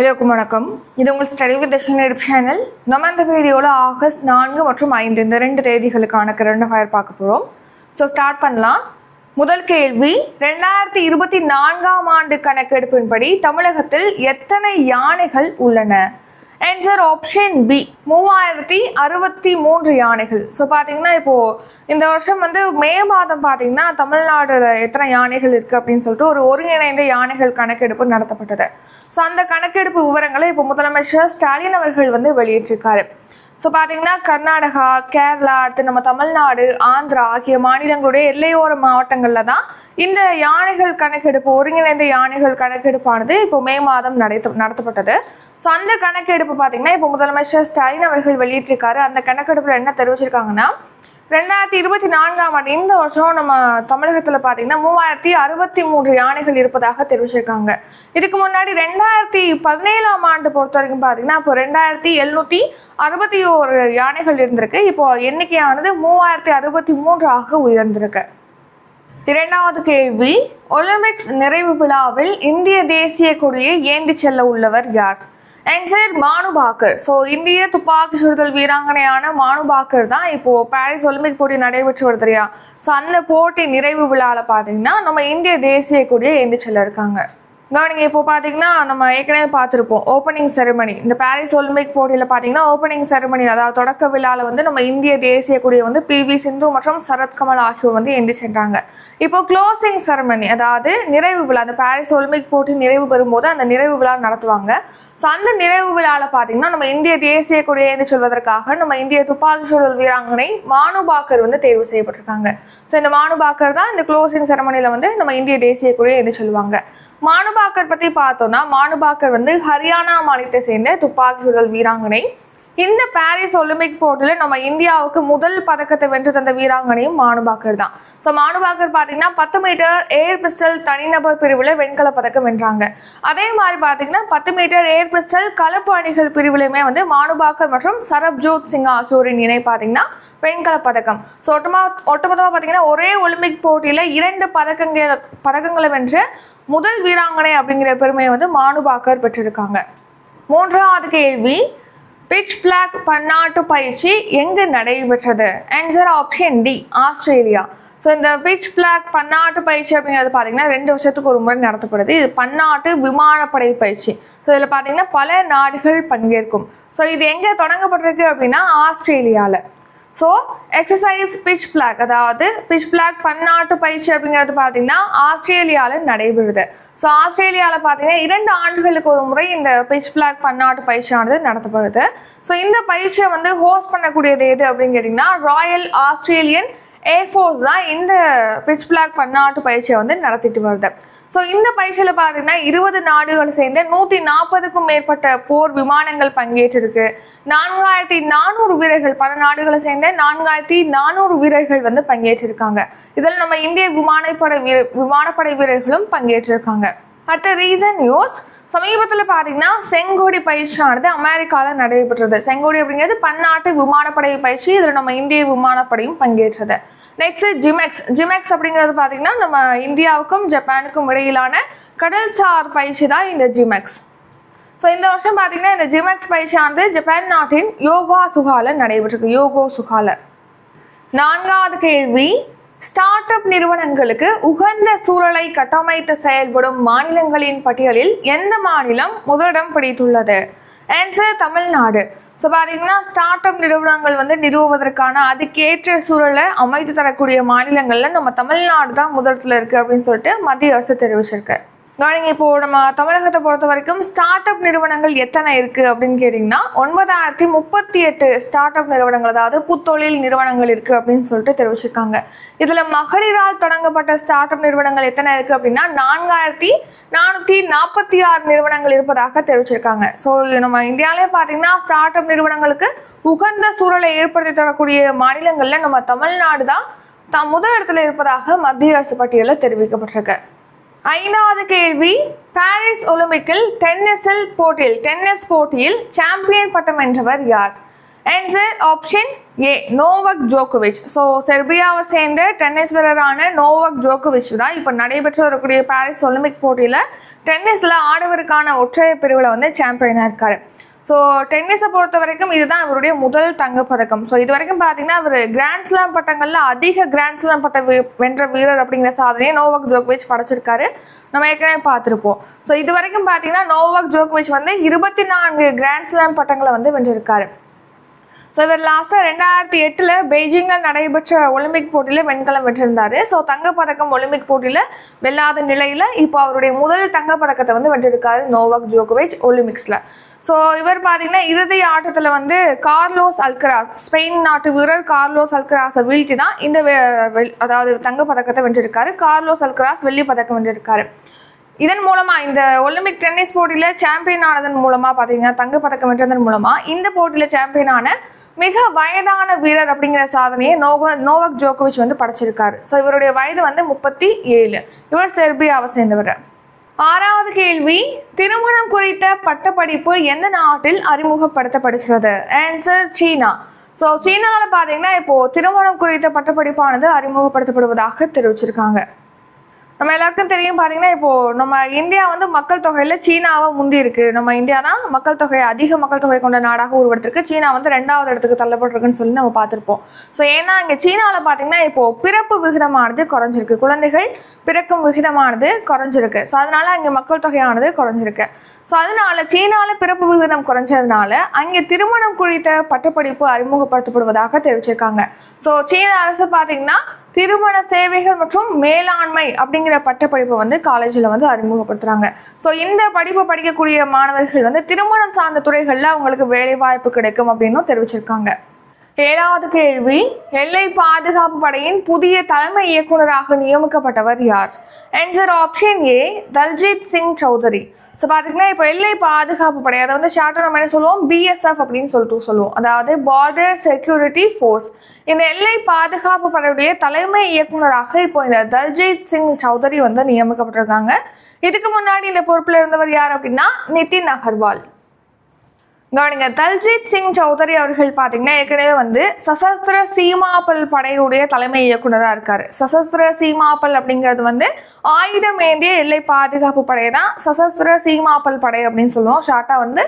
எல்லோருக்கும் வணக்கம். இது உங்கள் ஸ்டடி வித் ஹினட் சேனல் நம்ம இந்த வீடியோவில் ஆகஸ்ட் நான்கு மற்றும் ஐந்து இந்த ரெண்டு தேதிகளுக்கான கரண்ட் அஃபயர் பார்க்க போகிறோம் ஸோ ஸ்டார்ட் பண்ணலாம். முதல் கேள்வி ரெண்டாயிரத்தி இருபத்தி நான்காம் ஆண்டு கணக்கெடுப்பின்படி தமிழகத்தில் எத்தனை யானைகள் உள்ளன? ஆன்சர் ஆப்ஷன் பி மூவாயிரத்தி அறுபத்தி மூன்று யானைகள். ஸோ பார்த்தீங்கன்னா இப்போது இந்த வருஷம் வந்து மே மாதம் பார்த்தீங்கன்னா தமிழ்நாடுல எத்தனை யானைகள் இருக்குது அப்படின்னு சொல்லிட்டு ஒரு ஒருங்கிணைந்த யானைகள் கணக்கெடுப்பு நடத்தப்பட்டது. ஸோ அந்த கணக்கெடுப்பு விவரங்களை இப்போ முதலமைச்சர் ஸ்டாலின் அவர்கள் வந்து வெளியிட்டிருக்காரு. ஸோ பார்த்தீங்கன்னா கர்நாடகா கேரளா அடுத்து நம்ம தமிழ்நாடு ஆந்திரா ஆகிய மாநிலங்களுடைய எல்லையோர மாவட்டங்களில் தான் இந்த யானைகள் கணக்கெடுப்பு ஒருங்கிணைந்த யானைகள் கணக்கெடுப்பானது இப்போ மே மாதம் நடத்த நடத்தப்பட்டது. ஸோ அந்த கணக்கெடுப்பு பார்த்தீங்கன்னா இப்போ முதலமைச்சர் ஸ்டாலின் அவர்கள் வெளியிட்டிருக்காரு. அந்த கணக்கெடுப்பில் என்ன தெரிவிச்சிருக்காங்கன்னா ரெண்டாயிரத்தி இருபத்தி நான்காம் ஆண்டு இந்த வருஷம் நம்ம தமிழகத்தில் பார்த்தீங்கன்னா மூவாயிரத்தி அறுபத்தி மூன்று யானைகள் இருப்பதாக தெரிவிச்சிருக்காங்க. இதுக்கு முன்னாடி ரெண்டாயிரத்தி பதினேழாம் ஆண்டு பொறுத்த வரைக்கும் பார்த்தீங்கன்னா இப்போ ரெண்டாயிரத்தி எழுநூற்றி அறுபத்தி ஒரு யானைகள் இருந்திருக்கு. இப்போ எண்ணிக்கையானது மூவாயிரத்தி அறுபத்தி மூன்றாக உயர்ந்திருக்கு. இரண்டாவது கேள்வி ஒலிம்பிக்ஸ் நிறைவு விழாவில் இந்திய தேசிய கொடியை ஏந்தி செல்ல உள்ளவர் யார்? ஆன்சர் மானு மானுபாக்கர் ஸோ இந்திய துப்பாக்கி சுடுதல் வீராங்கனையான மானுபாக்கர் தான் இப்போ பாரிஸ் ஒலிம்பிக் போட்டி நடைபெற்று வருது இல்லையா ஸோ அந்த போட்டி நிறைவு விழாவில் பார்த்தீங்கன்னா நம்ம இந்திய தேசிய கொடியை ஏந்தி இருக்காங்க. கவனிங்க இப்போ பார்த்தீங்கன்னா நம்ம ஏற்கனவே பார்த்துருப்போம் ஓப்பனிங் செரமனி இந்த பாரிஸ் ஒலிம்பிக் போட்டியில் பார்த்தீங்கன்னா ஓப்பனிங் செரமனி அதாவது தொடக்க விழாவில் வந்து நம்ம இந்திய தேசிய கொடியை வந்து பி வி சிந்து மற்றும் சரத்கமல் ஆகியோர் வந்து எந்தி சென்றாங்க. இப்போ க்ளோசிங் செரமனி அதாவது நிறைவு விழா அந்த பாரிஸ் ஒலிம்பிக் போட்டி நிறைவு பெறும்போது அந்த நிறைவு விழா நடத்துவாங்க. ஸோ அந்த நிறைவு விழாவில் பார்த்தீங்கன்னா நம்ம இந்திய தேசிய கொடியை ஏந்தி சொல்வதற்காக நம்ம இந்திய துப்பாக்கி சுடல் வீராங்கனை மானுபாக்கர் வந்து தேர்வு செய்யப்பட்டிருக்காங்க. ஸோ இந்த மானுபாக்கர் தான் இந்த க்ளோசிங் செரமனியில் வந்து நம்ம இந்திய தேசிய கொடியை ஏந்தி சொல்லுவாங்க மானுபாக்கர் பற்றி பார்த்தோம்னா மானுபாக்கர் வந்து ஹரியானா மாநிலத்தை சேர்ந்த துப்பாக்கி சுடல் வீராங்கனை. இந்த பாரிஸ் ஒலிம்பிக் போட்டியில் நம்ம இந்தியாவுக்கு முதல் பதக்கத்தை வென்று தந்த வீராங்கனையும் மானுபாக்கர் தான். ஸோ மானுபாக்கர் பார்த்தீங்கன்னா பத்து மீட்டர் ஏர் பிஸ்டல் தனிநபர் பிரிவில் வெண்கல பதக்கம் வென்றாங்க. அதே மாதிரி பார்த்தீங்கன்னா பத்து மீட்டர் ஏர் பிஸ்டல் கலப்பு அணிகள் பிரிவிலையுமே வந்து மானுபாக்கர் மற்றும் சரப்ஜோத் சிங் ஆகியோரின் இணை பார்த்தீங்கன்னா வெண்கல பதக்கம். ஸோ ஒட்டுமா ஒட்டுமொத்தமாக பார்த்தீங்கன்னா ஒரே ஒலிம்பிக் போட்டியில் இரண்டு பதக்கங்கள் பதக்கங்களை வென்று முதல் வீராங்கனை அப்படிங்கிற பெருமையை வந்து மானுபாக்கர் பெற்றிருக்காங்க. மூன்றாவது கேள்வி பிட்ச் பிளாக் பன்னாட்டு பயிற்சி எங்கு நடைபெற்றது? Answer option D Australia. So இந்த பிட்ச் பிளாக் பன்னாட்டு பயிற்சி அப்படிங்கிறது பார்த்தீங்கன்னா ரெண்டு வருஷத்துக்கு ஒரு முறை நடத்தப்படுது. இது பன்னாட்டு விமானப்படை பயிற்சி. ஸோ இதில் பார்த்தீங்கன்னா பல நாடுகள் பங்கேற்கும். ஸோ இது எங்கே தொடங்கப்பட்டிருக்கு அப்படின்னா ஆஸ்திரேலியாவில் ஸோ எக்ஸசைஸ் பிட்ச் பிளாக் அதாவது பிச் பிளாக் பன்னாட்டு பயிற்சி அப்படிங்கிறது பார்த்தீங்கன்னா ஆஸ்திரேலியாவில் நடைபெறுது. ஸோ ஆஸ்திரேலியாவில் பார்த்தீங்கன்னா இரண்டு ஆண்டுகளுக்கு ஒரு முறை இந்த பிச் பிளாக் பன்னாட்டு பயிற்சியானது நடத்தப்படுது. ஸோ இந்த பயிற்சியை வந்து ஹோஸ்ட் பண்ணக்கூடியது எது அப்படின்னு கேட்டிங்கன்னா ராயல் ஆஸ்திரேலியன் ஏர்ஃபோர்ஸ் தான் இந்த பிச் பிளாக் பன்னாட்டு பயிற்சியை வந்து நடத்திட்டு வருது. ஸோ இந்த பயிற்சியில் பார்த்தீங்கன்னா இருபது நாடுகள் சேர்ந்து நூற்றி நாற்பதுக்கும் மேற்பட்ட போர் விமானங்கள் பங்கேற்றிருக்கு. நான்காயிரத்தி நானூறு வீரர்கள் பல நாடுகளை சேர்ந்த நான்காயிரத்தி நானூறு வீரர்கள் வந்து பங்கேற்றிருக்காங்க. இதில் நம்ம இந்திய விமானப்படை வீர விமானப்படை வீரர்களும் பங்கேற்றிருக்காங்க. அடுத்த ரீசன் நியூஸ் சமீபத்தில் பார்த்தீங்கன்னா செங்கோடி பயிற்சியானது அமெரிக்காவில் நடைபெற்றது. செங்கோடி அப்படிங்கிறது பன்னாட்டு விமானப்படை பயிற்சி இதில் நம்ம இந்திய விமானப்படையும் பங்கேற்றது. நெக்ஸ்ட் ஜிமெக்ஸ் ஜிமெக்ஸ் அப்படிங்கிறது பார்த்தீங்கன்னா நம்ம இந்தியாவுக்கும் ஜப்பானுக்கும் இடையிலான கடல்சார் பயிற்சி தான் இந்த ஜிமெக்ஸ் ஸோ இந்த வருஷம் பார்த்தீங்கன்னா இந்த ஜிமெக்ஸ் பயிற்சியானது ஜப்பான் நாட்டின் யோகா சுகால நடைபெற்றிருக்கு. யோகோ சுகால. நான்காவது கேள்வி ஸ்டார்ட் அப் நிறுவனங்களுக்கு உகந்த சூழலை கட்டமைத்து செயல்படும் மாநிலங்களின் பட்டியலில் எந்த மாநிலம் முதலிடம் பிடித்துள்ளது? ஆன்சர் தமிழ்நாடு. ஸோ பார்த்தீங்கன்னா ஸ்டார்ட் அப் நிறுவனங்கள் வந்து நிறுவுவதற்கான அதுக்கேற்ற சூழலை அமைத்து தரக்கூடிய மாநிலங்களில் நம்ம தமிழ்நாடு தான் முதலத்தில் இருக்குது அப்படின்னு சொல்லிட்டு மத்திய அரசு தெரிவிச்சிருக்கு. கவனிங்க இப்போ நம்ம தமிழகத்தை பொறுத்த வரைக்கும் ஸ்டார்ட் அப் நிறுவனங்கள் எத்தனை இருக்கு அப்படின்னு கேட்டிங்கன்னா ஒன்பதாயிரத்தி முப்பத்தி எட்டு ஸ்டார்ட் அப் நிறுவனங்கள் அதாவது புத்தொழில் நிறுவனங்கள் இருக்கு அப்படின்னு சொல்லிட்டு தெரிவிச்சிருக்காங்க. இதுல மகளிரால் தொடங்கப்பட்ட ஸ்டார்ட் அப் நிறுவனங்கள் எத்தனை இருக்கு அப்படின்னா நான்காயிரத்தி நானூற்றி நாற்பத்தி ஆறு நிறுவனங்கள் இருப்பதாக தெரிவிச்சிருக்காங்க. ஸோ நம்ம இந்தியாவிலே பார்த்தீங்கன்னா ஸ்டார்ட் அப் நிறுவனங்களுக்கு உகந்த சூழலை ஏற்படுத்தி தரக்கூடிய மாநிலங்களில் நம்ம தமிழ்நாடு தான் தான் முதல் இடத்துல இருப்பதாக மத்திய அரசு பட்டியலில் தெரிவிக்கப்பட்டிருக்கு. ஐந்தாவது கேள்வி பாரிஸ் ஒலிம்பிக்கில் டென்னிஸில் போட்டியில் டென்னிஸ் போட்டியில் சாம்பியன் பட்டம் வென்றவர் யார்? ஆன்சர் ஆப்ஷன் ஏ நோவக் ஜோகோவிச் ஸோ செர்பியாவை சேர்ந்த டென்னிஸ் வீரரான நோவக் ஜோகோவிச் தான் இப்போ நடைபெற்று வரக்கூடிய பாரிஸ் ஒலிம்பிக் போட்டியில் டென்னிஸில் ஆடவருக்கான ஒற்றையர் பிரிவில் வந்து சாம்பியனாக இருக்காரு. ஸோ டென்னிஸை பொறுத்த வரைக்கும் இதுதான் அவருடைய முதல் தங்கப்பதக்கம். ஸோ இது வரைக்கும் பார்த்தீங்கன்னா அவர் கிராண்ட் ஸ்லாம் பட்டங்களில் அதிக கிராண்ட் ஸ்லாம் பட்டம் வென்ற வீரர் அப்படிங்கிற சாதனையை நோவாக் ஜோகோவிச் படைச்சிருக்காரு. நம்ம ஏற்கனவே பார்த்துருப்போம். ஸோ இது வரைக்கும் பார்த்தீங்கன்னா நோவாக் ஜோகோவிச் வந்து இருபத்தி நான்கு கிராண்ட் ஸ்லாம் பட்டங்களை வந்து வென்றிருக்காரு. ஸோ இவர் லாஸ்ட்டாக ரெண்டாயிரத்தி எட்டில் பெய்ஜிங்கில் நடைபெற்ற ஒலிம்பிக் போட்டியில் வெண்கலம் வென்றிருந்தார். ஸோ தங்கப்பதக்கம் ஒலிம்பிக் போட்டியில் வெல்லாத நிலையில் இப்போ அவருடைய முதல் தங்கப்பதக்கத்தை வந்து வென்றிருக்காரு நோவாக் ஜோகோவிச் ஒலிம்பிக்ஸில். ஸோ இவர் பார்த்தீங்கன்னா இறுதி ஆட்டத்தில் வந்து கார்லோஸ் அல்கராஸ் ஸ்பெயின் நாட்டு வீரர் கார்லோஸ் அல்கராஸை வீழ்த்தி தான் இந்த அதாவது தங்கப்பதக்கத்தை வென்றிருக்காரு. கார்லோஸ் அல்கராஸ் வெள்ளி பதக்கம் வென்றிருக்காரு. இதன் மூலமாக இந்த ஒலிம்பிக் டென்னிஸ் போட்டியில் சாம்பியன் ஆனதன் மூலமாக பார்த்தீங்கன்னா தங்கப்பதக்கம் வென்றதன் மூலமாக இந்த போட்டியில் சாம்பியன் ஆன மிக வயதான வீரர் அப்படிங்கிற சாதனையை நோவ நோவக் ஜோகோவிச் வந்து படைச்சிருக்காரு. ஸோ இவருடைய வயது வந்து முப்பத்தி ஏழு. இவர் செர்பியாவை சேர்ந்தவர். ஆறாவது கேள்வி திருமணம் குறித்த பட்டப்படிப்பு எந்த நாட்டில் அறிமுகப்படுத்தப்படுகிறது? ஆன்சர் சீனா. ஸோ சீனாவில் பார்த்தீங்கன்னா இப்போது திருமணம் குறித்த பட்டப்படிப்பானது அறிமுகப்படுத்தப்படுவதாக தெரிவிச்சிருக்காங்க. நம்ம எல்லாருக்கும் தெரியும் பார்த்தீங்கன்னா இப்போ நம்ம இந்தியா வந்து மக்கள் தொகையில் சீனாவை முந்தி இருக்கு. நம்ம இந்தியா தான் மக்கள் தொகை அதிக மக்கள் தொகை கொண்ட நாடாக உருவெடுத்திருக்கு. சீனா வந்து ரெண்டாவது இடத்துக்கு தள்ளப்பட்டிருக்குன்னு சொல்லி நம்ம பார்த்துருப்போம். ஸோ ஏன்னா இங்கே சீனாவில் பார்த்தீங்கன்னா இப்போ பிறப்பு விகிதமானது குறைஞ்சிருக்கு. குழந்தைகள் பிறக்கும் விகிதமானது குறைஞ்சிருக்கு. ஸோ அதனால அங்கே மக்கள் தொகையானது குறைஞ்சிருக்கு. ஸோ அதனால சீனாவில் பிறப்பு விகிதம் குறைஞ்சதுனால அங்கே திருமணம் குறித்த பட்டப்படிப்பு அறிமுகப்படுத்தப்படுவதாக தெரிவிச்சிருக்காங்க. ஸோ சீன அரசு பார்த்தீங்கன்னா திருமண சேவைகள் மற்றும் மேலாண்மை அப்படிங்கிற பட்டப்படிப்பை வந்து காலேஜில் வந்து அறிமுகப்படுத்துகிறாங்க ஸோ இந்த படிப்பு படிக்கக்கூடிய மாணவர்கள் வந்து திருமணம் சார்ந்த துறைகளில் அவங்களுக்கு வேலைவாய்ப்பு கிடைக்கும் அப்படின்னும் தெரிவிச்சிருக்காங்க. ஏழாவது கேள்வி எல்லை பாதுகாப்பு படையின் புதிய தலைமை இயக்குனராக நியமிக்கப்பட்டவர் யார்? Answer option A Daljit Singh Chaudhary so பார்த்தீங்கன்னா இப்போ எல்லை பாதுகாப்பு படை அதை வந்து ஷார்ட்டாக நம்ம என்ன சொல்லுவோம்? பிஎஸ்எஃப் அப்படின்னு சொல்லிட்டு சொல்லுவோம். அதாவது பார்டர் செக்யூரிட்டி ஃபோர்ஸ் இந்த எல்லை பாதுகாப்பு படையுடைய தலைமை இயக்குனராக இப்போ இந்த தல்ஜித் சிங் சௌதரி வந்து நியமிக்கப்பட்டிருக்காங்க. இதுக்கு முன்னாடி இந்த பொறுப்பில் இருந்தவர் யார் அப்படின்னா நிதின் அகர்வால். கவனிங்க தல்ஜித் சிங் சௌதரி அவர்கள் பார்த்தீங்கன்னா ஏற்கனவே வந்து சசஸ்திர சீமாப்பல் படையுடைய தலைமை இயக்குனராக இருக்கார். சசஸ்திர சீமாப்பல் அப்படிங்கிறது வந்து ஆயுதம் ஏந்திய எல்லை பாதுகாப்பு படை தான். சசஸ்திர சீமாப்பல் படை அப்படின்னு சொல்லுவோம். ஷார்ட்டாக வந்து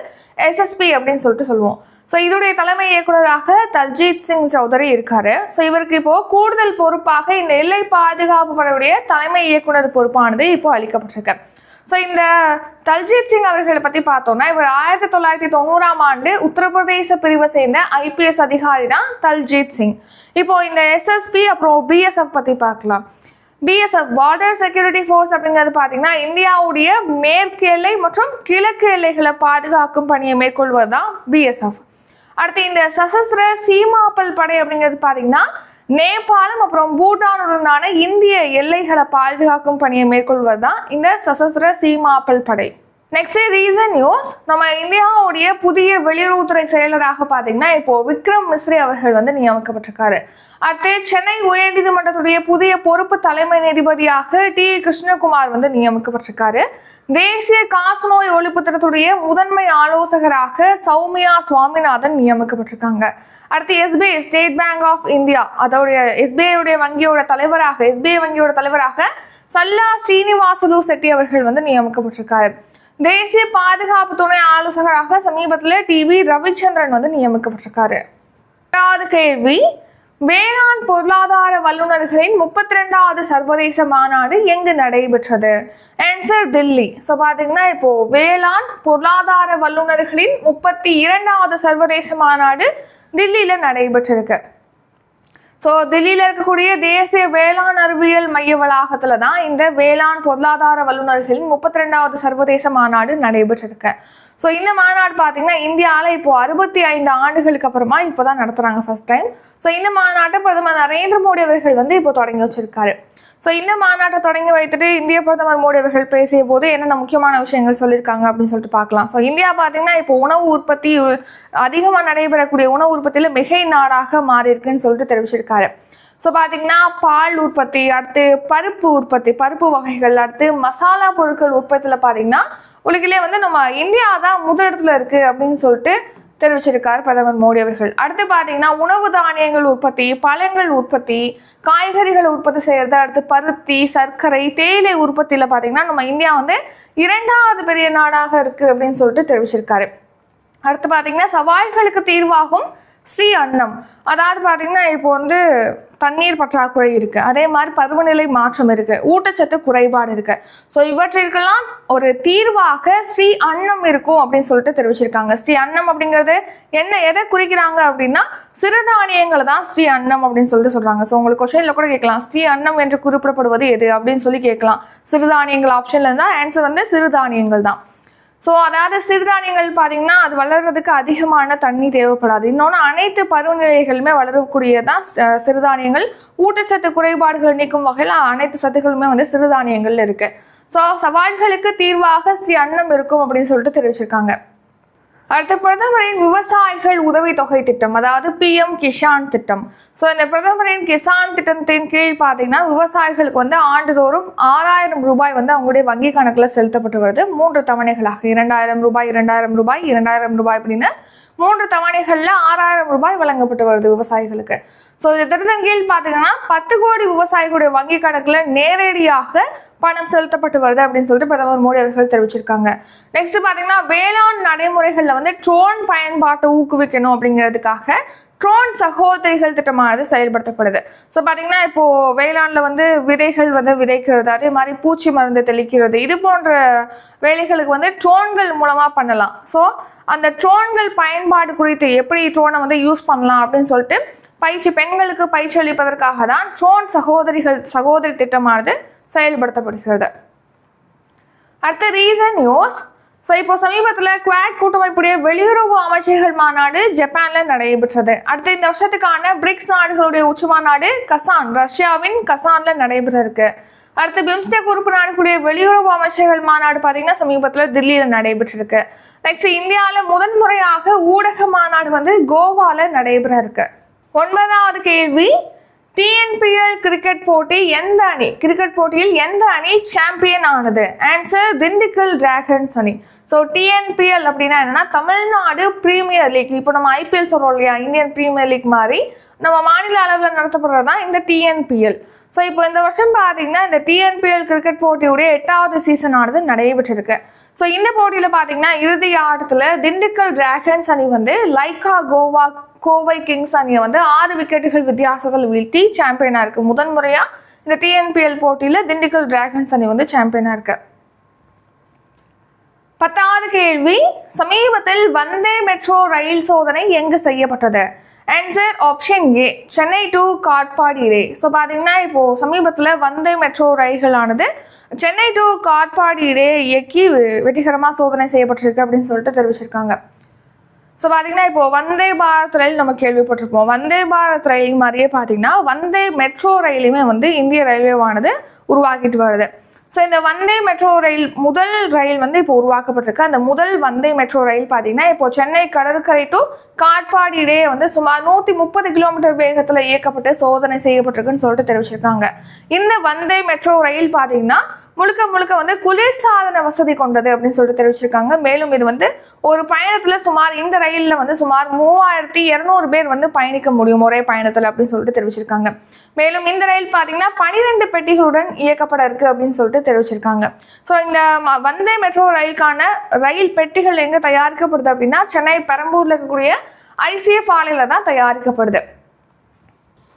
எஸ்எஸ்பி அப்படின்னு சொல்லிட்டு சொல்லுவோம். ஸோ இதோடைய தலைமை இயக்குனராக தல்ஜித் சிங் சௌதரி இருக்காரு. ஸோ இவருக்கு இப்போ கூடுதல் பொறுப்பாக இந்த எல்லை பாதுகாப்பு படையுடைய தலைமை இயக்குனர் பொறுப்பானது இப்போ அளிக்கப்பட்டிருக்கு. ஸோ இந்த தல்ஜித் சிங் அவர்களை பற்றி பார்த்தோம்னா இவர் ஆயிரத்தி தொள்ளாயிரத்தி தொண்ணூறாம் ஆண்டு உத்தரப்பிரதேச பிரிவை சேர்ந்த ஐபிஎஸ் அதிகாரி தான் தல்ஜித் சிங் இப்போ இந்த எஸ்எஸ்பி அப்புறம் பிஎஸ்எஃப் பற்றி பார்க்கலாம். பிஎஸ்எஃப் பார்டர் செக்யூரிட்டி ஃபோர்ஸ் அப்படிங்கிறது பார்த்தீங்கன்னா இந்தியாவுடைய மேற்கு எல்லை மற்றும் கிழக்கு எல்லைகளை பாதுகாக்கும் பணியை மேற்கொள்வது தான் பிஎஸ்எஃப் அடுத்து இந்த சசஸ்திர சீமாப்பல் படை அப்படிங்கிறது பார்த்தீங்கன்னா நேபாளம் அப்புறம் பூட்டானுடனான இந்திய எல்லைகளை பாதுகாக்கும் பணியை மேற்கொள்வது தான் இந்த சசஸ்திர சீமாப்பல் படை நெக்ஸ்ட் ரீசன் நியூஸ் நம்ம இந்தியாவுடைய புதிய வெளியுறவுத்துறை செயலராக பார்த்தீங்கன்னா இப்போ விக்ரம் மிஸ்ரி அவர்கள் வந்து நியமிக்கப்பட்டிருக்காரு. அடுத்து சென்னை உயர்நீதிமன்றத்துடைய புதிய பொறுப்பு தலைமை நீதிபதியாக டி கிருஷ்ணகுமார் வந்து நியமிக்கப்பட்டிருக்காரு. தேசிய காசநோய் ஒழிப்பு திட்டத்துடைய முதன்மை ஆலோசகராக சௌமியா சுவாமிநாதன் நியமிக்கப்பட்டிருக்காங்க. அடுத்து SBI state bank of India அதோடைய எஸ்பிஐடைய வங்கியோட தலைவராக எஸ்பிஐ வங்கியோட தலைவராக சல்லா ஸ்ரீனிவாசுலு செட்டி அவர்கள் வந்து நியமிக்கப்பட்டிருக்காரு. தேசிய பாதுகாப்பு துணை ஆலோசகராக சமீபத்தில் டிவி ரவிச்சந்திரன் வந்து நியமிக்கப்பட்டிருக்காரு. இரண்டாவது கேள்வி வேளாண் பொருளாதார வல்லுநர்களின் முப்பத்தி ரெண்டாவது சர்வதேச மாநாடு எங்கு நடைபெற்றது? ஆன்சர் தில்லி. ஸோ பார்த்தீங்கன்னா இப்போ வேளாண் பொருளாதார வல்லுநர்களின் முப்பத்தி இரண்டாவது சர்வதேச மாநாடு தில்லியில் நடைபெற்றிருக்கு. ஸோ தில்லியில் இருக்கக்கூடிய தேசிய வேளாண் அறிவியல் மைய வளாகத்தில் தான் இந்த வேளாண் பொருளாதார வல்லுநர்களின் முப்பத்தி ரெண்டாவது சர்வதேச மாநாடு நடைபெற்றிருக்கு. ஸோ இந்த மாநாடு பார்த்தீங்கன்னா இந்தியாவில் இப்போ அறுபத்தி ஐந்து ஆண்டுகளுக்கு அப்புறமா இப்போ தான் நடத்துகிறாங்க ஃபர்ஸ்ட் டைம் ஸோ இந்த மாநாட்டை பிரதமர் நரேந்திர மோடி அவர்கள் வந்து இப்போ தொடங்கி வச்சிருக்காரு. ஸோ இந்த மாநாட்டை தொடங்கி வைத்துட்டு இந்திய பிரதமர் மோடி அவர்கள் பேசிய போது என்னென்ன முக்கியமான விஷயங்கள் சொல்லியிருக்காங்க அப்படின்னு சொல்லிட்டு பார்க்கலாம். ஸோ இந்தியா பார்த்தீங்கன்னா இப்போ உணவு உற்பத்தி அதிகமாக நடைபெறக்கூடிய உணவு உற்பத்தியில் மிகை நாடாக மாறி இருக்குன்னு சொல்லிட்டு தெரிவிச்சிருக்காரு. ஸோ பார்த்தீங்கன்னா பால் உற்பத்தி அடுத்து பருப்பு உற்பத்தி பருப்பு வகைகள் அடுத்து மசாலா பொருட்கள் உற்பத்தியில் பார்த்தீங்கன்னா உலகிலே வந்து நம்ம இந்தியா தான் முதலிடத்துல இருக்குது அப்படின்னு சொல்லிட்டு தெரிவிச்சிருக்கார் பிரதமர் மோடி அவர்கள். அடுத்து பார்த்தீங்கன்னா உணவு தானியங்கள் உற்பத்தி பழங்கள் உற்பத்தி காய்கறிகள் உற்பத்தி செய்கிறது அடுத்து பருத்தி சர்க்கரை தேயிலை உற்பத்தியில் பார்த்தீங்கன்னா நம்ம இந்தியா வந்து இரண்டாவது பெரிய நாடாக இருக்குது அப்படின்னு சொல்லிட்டு தெரிவிச்சிருக்காரு. அடுத்து பார்த்தீங்கன்னா சவால்களுக்கு தீர்வாகும் ஸ்ரீ அன்னம். அதாவது பார்த்தீங்கன்னா இப்போ வந்து தண்ணீர் பற்றாக்குறை இருக்குது அதே மாதிரி பருவநிலை மாற்றம் இருக்குது ஊட்டச்சத்து குறைபாடு இருக்குது ஸோ இவற்றிற்கெல்லாம் ஒரு தீர்வாக ஸ்ரீ அன்னம் இருக்கும் அப்படின்னு சொல்லிட்டு தெரிவிச்சிருக்காங்க. ஸ்ரீ அன்னம் அப்படிங்கிறது என்ன எதை குறிக்கிறாங்க அப்படின்னா சிறுதானியங்களை தான் ஸ்ரீ அன்னம் அப்படின்னு சொல்லிட்டு சொல்கிறாங்க ஸோ உங்களுக்கு கொஷனில் கூட கேட்கலாம். ஸ்ரீ அன்னம் என்று குறிப்பிடப்படுவது எது அப்படின்னு சொல்லி கேட்கலாம். சிறுதானியங்கள் ஆப்ஷன்ல இருந்தால் ஆன்சர் வந்து சிறுதானியங்கள் தான். ஸோ அதாவது சிறுதானியங்கள் பார்த்தீங்கன்னா அது வளர்றதுக்கு அதிகமான தண்ணி தேவைப்படாது. இன்னொன்று அனைத்து பருவநிலைகளுமே வளரக்கூடியதான் சிறுதானியங்கள். ஊட்டச்சத்து குறைபாடுகள் நீக்கும் வகையில் அனைத்து சத்துக்களுமே வந்து சிறுதானியங்கள் இருக்குது ஸோ சவால்களுக்கு தீர்வாக சி அன்னம் இருக்கும் அப்படின்னு சொல்லிட்டு தெரிவிச்சிருக்காங்க. அடுத்த பிரதமரின் விவசாயிகள் உதவித்தொகை திட்டம் அதாவது பிஎம் கிஷான் திட்டம். ஸோ இந்த பிரதமரின் கிசான் திட்டத்தின் கீழ் பார்த்தீங்கன்னா விவசாயிகளுக்கு வந்து ஆண்டுதோறும் ஆறாயிரம் ரூபாய் வந்து அவங்களுடைய வங்கி கணக்கில் செலுத்தப்பட்டு வருது. மூன்று தவணைகளாக இரண்டாயிரம் ரூபாய் இரண்டாயிரம் ரூபாய் இரண்டாயிரம் ரூபாய் அப்படின்னு மூன்று தவணைகளில் ஆறாயிரம் ரூபாய் வழங்கப்பட்டு வருது விவசாயிகளுக்கு. ஸோ இந்த திட்டத்தின் கீழ் பார்த்தீங்கன்னா பத்து கோடி விவசாயிகளுடைய வங்கி கணக்கில் நேரடியாக பணம் செலுத்தப்பட்டு வருது அப்படின்னு சொல்லிட்டு பிரதமர் மோடி அவர்கள் தெரிவிச்சிருக்காங்க. நெக்ஸ்ட் பார்த்தீங்கன்னா வேளாண் நடைமுறைகளில் வந்து ட்ரோன் பயன்பாட்டை ஊக்குவிக்கணும் அப்படிங்கிறதுக்காக ட்ரோன் சகோதரிகள் திட்டமானது செயல்படுத்தப்படுது. ஸோ பார்த்தீங்கன்னா இப்போது வேளாண்ல வந்து விதைகள் வந்து விதைக்கிறது அதே மாதிரி பூச்சி மருந்து தெளிக்கிறது இது போன்ற வேலைகளுக்கு வந்து ட்ரோன்கள் மூலமாக பண்ணலாம். ஸோ அந்த ட்ரோன்கள் பயன்பாடு குறித்து எப்படி ட்ரோனை வந்து யூஸ் பண்ணலாம் அப்படின்னு சொல்லிட்டு பயிற்சி பெண்களுக்கு பயிற்சி அளிப்பதற்காக தான் ட்ரோன் சகோதரிகள் சகோதரி திட்டமானது செயல்படுத்தப்படுகிறது. அடுத்த ரீசன் நியூஸ் ஸோ இப்போ சமீபத்தில் குவாட் கூட்டமைப்புடைய வெளியுறவு அமைச்சர்கள் மாநாடு ஜப்பானில் நடைபெற்றது. அடுத்து இந்த வருஷத்துக்கான பிரிக்ஸ் நாடுகளுடைய உச்சி மாநாடு கசான் ரஷ்யாவின் கசானில் நடைபெற அடுத்து பிம்ஸ்டெக் உறுப்பு நாடுகளுடைய வெளியுறவு அமைச்சர்கள் மாநாடு பார்த்தீங்கன்னா சமீபத்தில் தில்லியில் நடைபெற்றிருக்கு. நெக்ஸ்ட் இந்தியாவில் முதன் முறையாக ஊடக மாநாடு வந்து கோவாவில் நடைபெற இருக்கு ஒன்பதாவது கேள்வி டிஎன்பிஎல் கிரிக்கெட் போட்டி எந்த அணி? கிரிக்கெட் போட்டியில் எந்த அணி சாம்பியன் ஆனது? ஆன்சர் திண்டுக்கல் டிராகன்ஸ் அணி. ஸோ டிஎன்பிஎல் அப்படின்னா என்னன்னா தமிழ்நாடு பிரீமியர் லீக் இப்போ நம்ம ஐபிஎல் சொல்கிறோம் இல்லையா? இந்தியன் பிரீமியர் லீக் மாதிரி. நம்ம மாநில அளவில் நடத்தப்படுறது தான் இந்த டிஎன்பிஎல் ஸோ இப்போ இந்த வருஷம் பார்த்தீங்கன்னா இந்த டிஎன்பிஎல் கிரிக்கெட் போட்டியுடைய எட்டாவது சீசன் ஆனது நடைபெற்றிருக்கு. ஸோ இந்த போட்டியில் பார்த்தீங்கன்னா இறுதி ஆட்டத்தில் திண்டுக்கல் டிராகன்ஸ் அணி வந்து லைக்கா கோவா கோவை கிங்ஸ் அணியை வந்து ஆறு விக்கெட்டுகள் வித்தியாசத்தில் வீழ்த்தி சாம்பியனாக இருக்கு. முதன்முறையாக இந்த டிஎன்பிஎல் போட்டியில் திண்டுக்கல் டிராகன்ஸ் அணி வந்து சாம்பியனாக இருக்கு. பத்தாவது கேள்வி சமீபத்தில் வந்தே மெட்ரோ ரயில் சோதனை எங்கு செய்யப்பட்டது? Answer option A Chennai to Katpadi ray so பார்த்தீங்கன்னா இப்போது சமீபத்தில் வந்தே மெட்ரோ ரயில்களானது சென்னை டு காட்பாடி ரே இயக்கி வெற்றிகரமாக சோதனை செய்யப்பட்டிருக்கு அப்படின்னு சொல்லிட்டு தெரிவிச்சிருக்காங்க. ஸோ பார்த்தீங்கன்னா இப்போ வந்தே பாரத் ரயில் நம்ம கேள்விப்பட்டிருப்போம். வந்தே பாரத் ரயில் மாதிரியே பார்த்தீங்கன்னா வந்தே மெட்ரோ ரயிலுமே வந்து இந்திய ரயில்வேவானது உருவாக்கிட்டு வருது. ஸோ இந்த வந்தே மெட்ரோ ரயில் முதல் ரயில் வந்து இப்போ உருவாக்கப்பட்டிருக்கு. அந்த முதல் வந்தே மெட்ரோ ரயில் பார்த்தீங்கன்னா இப்போ சென்னை கடற்கரை டு காட்பாடி இடையே வந்து சுமார் நூற்றி முப்பது கிலோமீட்டர் வேகத்தில் இயக்கப்பட்டு சோதனை செய்யப்பட்டிருக்குன்னு சொல்லிட்டு தெரிவிச்சிருக்காங்க. இந்த வந்தே மெட்ரோ ரயில் பார்த்தீங்கன்னா முழுக்க முழுக்க வந்து குளிர்சாதன வசதி கொண்டது அப்படின்னு சொல்லிட்டு தெரிவிச்சிருக்காங்க. மேலும் இது வந்து ஒரு பயணத்துல சுமார் இந்த ரயில்ல வந்து சுமார் மூவாயிரத்தி இருநூறு பேர் வந்து பயணிக்க முடியும் ஒரே பயணத்துல அப்படின்னு சொல்லிட்டு தெரிவிச்சிருக்காங்க. மேலும் இந்த ரயில் பார்த்தீங்கன்னா பனிரெண்டு பெட்டிகளுடன் இயக்கப்பட இருக்கு அப்படின்னு சொல்லிட்டு தெரிவிச்சிருக்காங்க. ஸோ இந்த ம- வந்தே மெட்ரோ ரயிலுக்கான ரயில் பெட்டிகள் எங்க தயாரிக்கப்படுது அப்படின்னா சென்னை பெரம்பூர்ல இருக்கக்கூடிய ஐசிஎஃப் ஆலையில தான் தயாரிக்கப்படுது.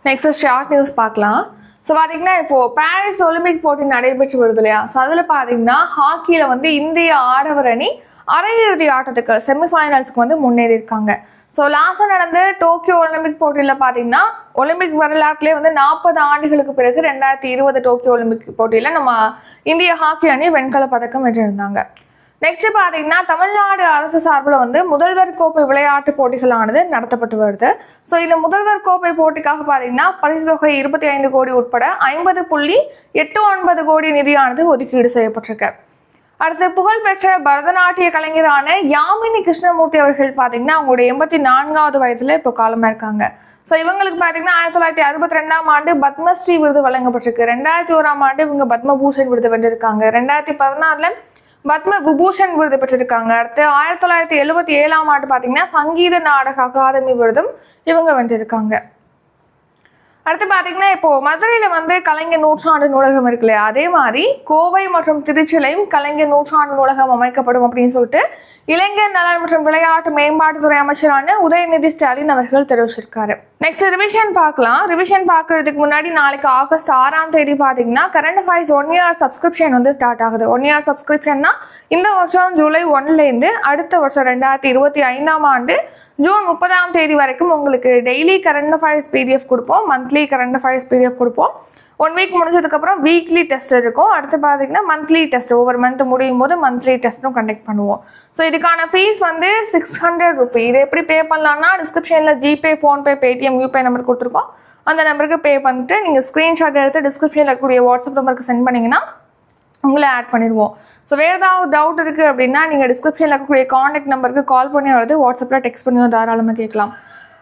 நெக்ஸ்ட் ஷார்ட் நியூஸ் பார்க்கலாம். ஸோ பார்த்தீங்கன்னா இப்போ பாரிஸ் ஒலிம்பிக் போட்டி நடைபெற்று வருது இல்லையா? ஸோ அதில் பார்த்தீங்கன்னா ஹாக்கியில் வந்து இந்திய ஆடவர் அணி அரையிறுதி ஆட்டத்துக்கு செமிஃபைனல்ஸ்க்கு வந்து முன்னேறி இருக்காங்க ஸோ லாஸ்ட்டாக நடந்த டோக்கியோ ஒலிம்பிக் போட்டியில் பார்த்தீங்கன்னா ஒலிம்பிக் வரலாற்றிலே வந்து நாற்பது ஆண்டுகளுக்கு பிறகு ரெண்டாயிரத்தி இருபது டோக்கியோ ஒலிம்பிக் போட்டியில் நம்ம இந்திய ஹாக்கி அணி வெண்கல பதக்கம் வென்றிருந்தாங்க. நெக்ஸ்ட் பார்த்தீங்கன்னா தமிழ்நாடு அரசு சார்பில் வந்து முதல்வர் கோப்பை விளையாட்டு போட்டிகளானது நடத்தப்பட்டு வருது. ஸோ இந்த முதல்வர் கோப்பை போட்டிக்காக பார்த்தீங்கன்னா பரிசு தொகை இருபத்தி ஐந்து கோடி உட்பட ஐம்பது புள்ளி எட்டு ஒன்பது கோடி நிதியானது ஒதுக்கீடு செய்யப்பட்டிருக்கு. அடுத்து புகழ்பெற்ற பரதநாட்டிய கலைஞரான யாமினி கிருஷ்ணமூர்த்தி அவர்கள் பார்த்தீங்கன்னா அவங்களுடைய எண்பத்தி நான்காவது வயதில் இப்போ காலமாக இருக்காங்க. ஸோ இவங்களுக்கு பார்த்தீங்கன்னா ஆயிரத்தி தொள்ளாயிரத்தி அறுபத்தி ரெண்டாம் ஆண்டு பத்மஸ்ரீ விருது வழங்கப்பட்டிருக்கு. ரெண்டாயிரத்தி ஓராம் ஆண்டு இவங்க பத்மபூஷன் விருது வென்றிருக்காங்க. ரெண்டாயிரத்தி பதினாலில் பத்ம விபூஷன் விருது பெற்றிருக்காங்க. அடுத்து ஆயிரத்தி தொள்ளாயிரத்தி எழுபத்தி ஏழாம் ஆண்டு பார்த்தீங்கன்னா சங்கீத நாடக அகாதமி விருதும் இவங்க வென்றிருக்காங்க. அடுத்து பார்த்தீங்கன்னா இப்போ மதுரையில் வந்து கலைஞர் நூற்றாண்டு நூலகம் இருக்கு இல்லையா? அதே மாதிரி கோவை மற்றும் திருச்சிலையும் கலைஞர் நூற்றாண்டு நூலகம் அமைக்கப்படும் அப்படின்னு சொல்லிட்டு இளைஞர் நலன் மற்றும் விளையாட்டு மேம்பாட்டுத்துறை அமைச்சரான உதயநிதி ஸ்டாலின் அவர்கள் தெரிவிச்சிருக்காரு. நெக்ஸ்ட் ரிவிஷன் பார்க்கலாம். ரிவிஷன் பார்க்கறதுக்கு முன்னாடி நாளைக்கு ஆகஸ்ட் ஆறாம் தேதி பார்த்தீங்கன்னா current affairs one year subscription வந்து ஸ்டார்ட் ஆகுது. ஒன் இயர் சப்ஸ்கிரிப்ஷன்னா இந்த வருஷம் ஜூலை ஒன்லேருந்து அடுத்த வருஷம் ரெண்டாயிரத்தி இருபத்தி ஐந்தாம் ஆண்டு ஜூன் முப்பதாம் தேதி வரைக்கும் உங்களுக்கு டெய்லி கரண்ட் அஃபேர்ஸ் பிடிஎஃப் கொடுப்போம். மந்த்லி கரண்ட் அஃபேர்ஸ் பிடிஎஃப் கொடுப்போம். ஒன் வீக் முடிஞ்சதுக்கப்புறம் வீக்லி டெஸ்ட் இருக்கும் அடுத்து பார்த்தீங்கன்னா மந்த்லி டெஸ்ட் ஒவ்வொரு மந்த் முடியும் போது மந்த்லி டெஸ்ட்டும் கண்டக்ட் பண்ணுவோம். ஸோ இதுக்கான ஃபீஸ் வந்து சிக்ஸ் ஹண்ட்ரட் ருபி இதை எப்படி பே பண்ணலாம்னா டிஸ்கிரிப்ஷனில் ஜிபே ஃபோன்பே பேடிஎம் யூபே நம்பர் கொடுத்துருக்கோம். அந்த நம்பருக்கு பே பண்ணிட்டு நீங்கள் ஸ்க்ரீன்ஷாட் எடுத்து டிஸ்கிரிப்ஷனில் இருக்கக்கூடிய வாட்ஸ்அப் நம்பருக்கு சென்ட் பண்ணிங்கன்னா உங்களை ஆட் பண்ணிடுவோம். ஸோ வேறு ஏதாவது டவுட் இருக்குது அப்படின்னா நீங்கள் டிஸ்கிரிப்ஷனில் இருக்கக்கூடிய காண்டாக்ட் நம்பருக்கு கால் பண்ணி வருது வாட்ஸ்அப்பில் டெக்ஸ்ட் பண்ணியோ தாராளமாக கேட்கலாம்.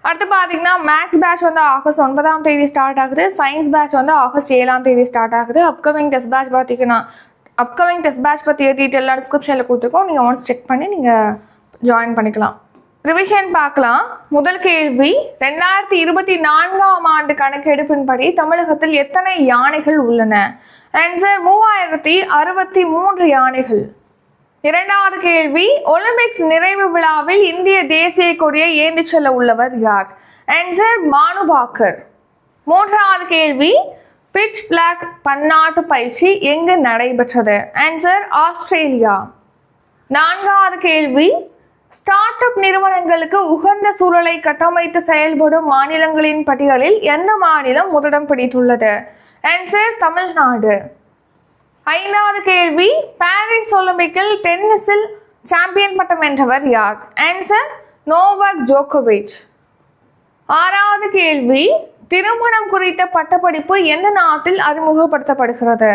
அடுத்து பார்த்தீங்கன்னா மேக்ஸ் பேட்ச் வந்து ஆகஸ்ட் ஒன்பதாம் தேதி ஸ்டார்ட் ஆகுது. சயின்ஸ் பேட்ச் வந்து ஆகஸ்ட் ஏழாம் தேதி ஸ்டார்ட் ஆகுது. அப்கமிங் டெஸ்ட் பேட்ச் பார்த்தீங்கன்னா அப்கமிங் டெஸ்ட் பேட்ச் பற்றிய டீட்டெயிலாக டிஸ்கிரிப்ஷனில் கொடுத்துருக்கோம். நீங்கள் ஒன்ஸ் செக் பண்ணி நீங்கள் ஜாயின் பண்ணிக்கலாம். ரிவிஷன் பார்க்கலாம். முதல் கேள்வி ரெண்டாயிரத்தி இருபத்தி நான்காம் ஆண்டு கணக்கெடுப்பின்படி தமிழகத்தில் எத்தனை யானைகள் உள்ளன? ஆன்சர் மூவாயிரத்தி அறுபத்தி மூன்று யானைகள். இரண்டாவது கேள்வி ஒலிம்பிக்ஸ் நிறைவு விழாவில் இந்திய தேசிய கொடியை ஏந்திச் செல்ல உள்ளவர் யார்? ஆன்சர் மானுபாக்கர் மூன்றாவது கேள்வி பிட்ச் பிளாக் பன்னாட்டு பயிற்சி எங்கு நடைபெற்றது? Answer Australia. நான்காவது கேள்வி ஸ்டார்ட் அப் நிறுவனங்களுக்கு உகந்த சூழலை கட்டமைத்து செயல்படும் மாநிலங்களின் பட்டியலில் எந்த மாநிலம் முதலிடம் பிடித்துள்ளது? ஆன்சர் தமிழ்நாடு. ஐந்தாவது கேள்வி பாரிஸ் ஒலிம்பிக்கில் டென்னிஸில் சாம்பியன் பட்டம் வென்றவர் யார்? ஆன்சர் நோவாக் ஜோகோவிச் ஆறாவது கேள்வி திருமணம் குறித்த பட்டப்படிப்பு எந்த நாட்டில் அறிமுகப்படுத்தப்படுகிறது?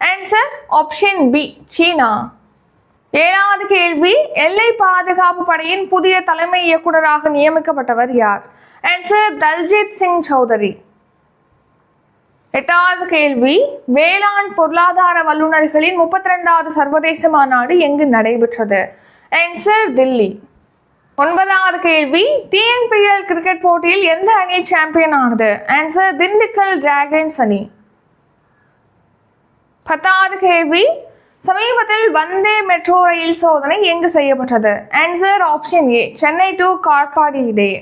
ஆன்சர் ஆப்ஷன் பி சீனா. ஏழாவது கேள்வி எல்லை பாதுகாப்பு படையின் புதிய தலைமை இயக்குநராக நியமிக்கப்பட்டவர் யார்? ஆன்சர் தல்ஜித் சிங் சௌதரி. எட்டாவது கேள்வி வேளாண் பொருளாதார வல்லுநர்களின் முப்பத்தி ரெண்டாவது சர்வதேச மாநாடு எங்கு நடைபெற்றது? ஆன்சர் தில்லி. ஒன்பதாவது கேள்வி டிஎன்பிஎல் கிரிக்கெட் போட்டியில் எந்த அணி சாம்பியன் ஆனது? ஆன்சர் திண்டுக்கல் டிராகன்ஸ் அணி. பத்தாவது கேள்வி சமீபத்தில் வந்தே மெட்ரோ ரயில் சோதனை எங்கு செய்யப்பட்டது? Answer option A Chennai to Katpadi இடையே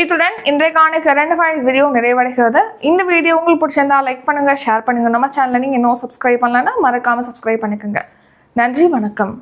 இத்துடன் இன்றைக்கான கரண்ட் அஃபேர்ஸ் வீடியோ நிறைவடைகிறது. இந்த வீடியோ உங்களுக்கு பிடிச்சிருந்தா லைக் பண்ணுங்கள் ஷேர் பண்ணுங்க. நம்ம சேனலை நீங்கள் இன்னும் சப்ஸ்கிரைப் பண்ணலன்னா மறக்காமல் சப்ஸ்கிரைப் பண்ணிக்கோங்க. நன்றி வணக்கம்.